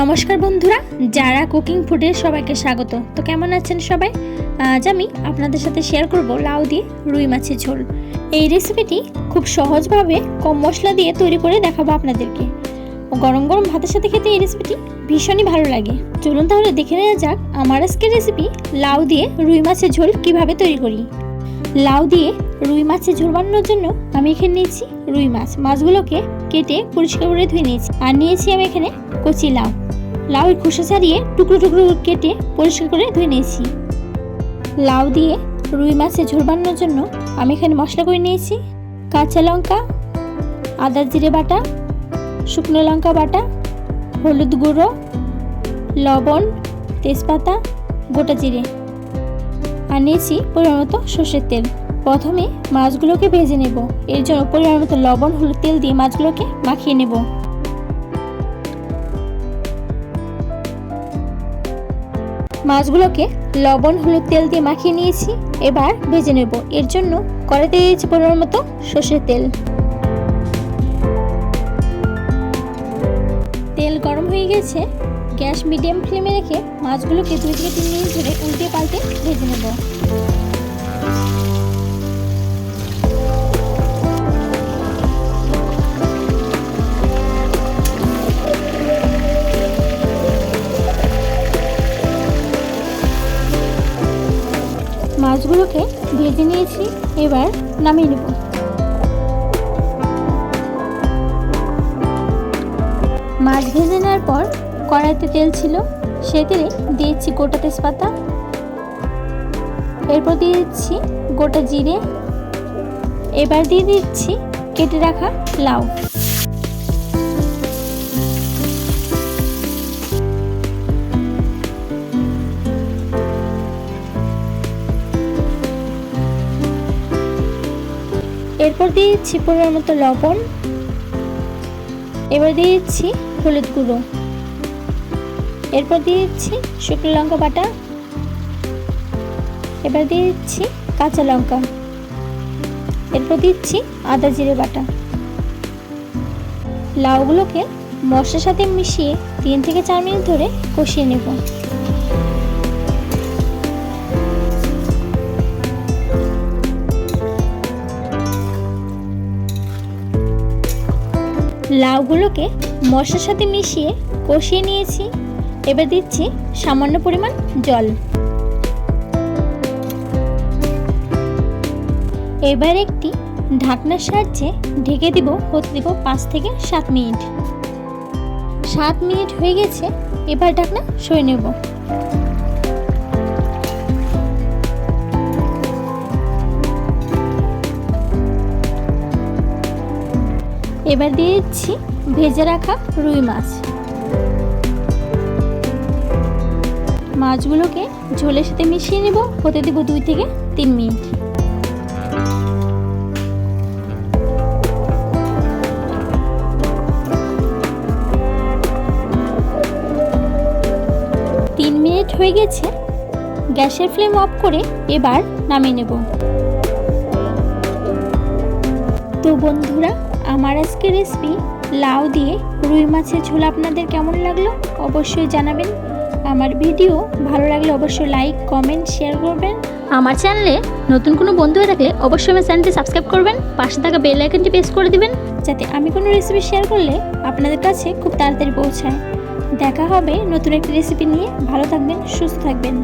নমস্কার বন্ধুরা, যারা কুকিং ফুডের সবাইকে স্বাগত। তো কেমন আছেন সবাই? আজ আমি আপনাদের সাথে শেয়ার করব লাউ দিয়ে রুই মাছের ঝোল। এই রেসিপিটি খুব সহজভাবে কম মশলা দিয়ে তৈরি করে দেখাবো আপনাদেরকে। গরম গরম ভাতের সাথে খেতে এই রেসিপিটি ভীষণই ভালো লাগে। চলুন তাহলে দেখে নেওয়া যাক আমার আজকের রেসিপি লাউ দিয়ে রুই মাছের ঝোল কীভাবে তৈরি করি। লাউ দিয়ে রুই মাছের ঝোল বানানোর জন্য আমি এখানে নিয়েছি রুই মাছ। মাছগুলোকে কেটে পরিষ্কার করে ধুয়ে নিয়েছি। আর নিয়েছি আমি এখানে কচি লাউ। লাউয়ের খোসা ছাড়িয়ে টুকরো টুকরো কেটে পরিষ্কার করে ধুয়ে নিয়েছি। লাউ দিয়ে রুই মাছের ঝোল বানানোর জন্য আমি এখানে মশলা করে নিয়েছি। কাঁচা লঙ্কা, আদা জিরে বাটা, শুকনো লঙ্কা বাটা, হলুদ গুঁড়ো, লবণ, তেজপাতা, গোটা জিরে। আর নিয়েছি পরিমাণ মতো সর্ষের তেল। প্রথমে মাছগুলোকে ভেজে নেব। এর জন্য পরিমাণ মতো লবণ, হলুদ তেল দিয়ে মাছগুলোকে মাখিয়ে নেব। মাছগুলোকে লবণ, হলুদ তেল দিয়ে মাখিয়ে নিয়েছি। এবার ভেজে নেব। এর জন্য কড়াইতে দিয়েছি পরিমাণ মতো সর্ষের তেল। তেল গরম হয়ে গেছে। গ্যাস মিডিয়াম ফ্লেমে রেখে মাছগুলোকে দুই থেকে তিন মিনিট ধরে উল্টে পাল্টে ভেজে নেব। মাছগুলোকে ভেজে নিয়েছি, এবার নামিয়ে নেব। মাছ ভেজে নেওয়ার পর কড়াইতে তেল ছিল, সে তেলে দিয়েছি গোটা তেজপাতা। এরপর দিয়ে দিচ্ছি গোটা জিরে। এবার দিয়ে দিচ্ছি কেটে রাখা লাউ। এরপর দিয়ে দিচ্ছি পরিমাণ মতো লবণ। এবার দিয়ে দিচ্ছি হলুদ গুঁড়ো। এরপর দিয়ে দিচ্ছি শুকনো লঙ্কা বাটা। এবার দিয়ে দিচ্ছি কাঁচা লঙ্কা। এরপর দিচ্ছি আদা জিরে বাটা। লাউগুলোকে মশলার সাথে মিশিয়ে তিন থেকে চার মিনিট ধরে কষিয়ে নেব। লাউগুলোকে মশলার সাথে মিশিয়ে কষিয়ে নিয়েছি। এবার দিচ্ছি সামান্য পরিমাণ জল। এবার একটি ঢাকনার সাহায্যে ঢেকে দিব হতে দিব পাঁচ থেকে সাত মিনিট। সাত মিনিট হয়ে গেছে, এবার ঢাকনা সয়ে নেব। এবার দিয়ে দিচ্ছি ভেজে রাখা রুই মাছ। মাছগুলোকে ঝোলের সাথে মিশিয়ে নেব, হতে দেব দুই থেকে তিন মিনিট। তিন মিনিট হয়ে গেছে, গ্যাসের ফ্লেম অফ করে এবার নামিয়ে নেব। তো বন্ধুরা আমার আজকে রেসিপি লাউ দিয়ে রুই মাছের ঝোল আপনাদের কেমন লাগল অবশ্যই জানাবেন। আমার ভিডিও ভালো লাগলে অবশ্যই লাইক কমেন্ট শেয়ার করবেন। আমার চ্যানেলে নতুন কোনো বন্ধু হয়ে থাকলে অবশ্যই আমার চ্যানেলটি সাবস্ক্রাইব করবেন। পাশে থাকা বেল আইকনটি প্রেস করে দিবেন, যাতে আমি কোনো রেসিপি শেয়ার করলে আপনাদের কাছে খুব তাড়াতাড়ি পৌঁছায়। দেখা হবে নতুন একটি রেসিপি নিয়ে। ভালো থাকবেন, সুস্থ থাকবেন।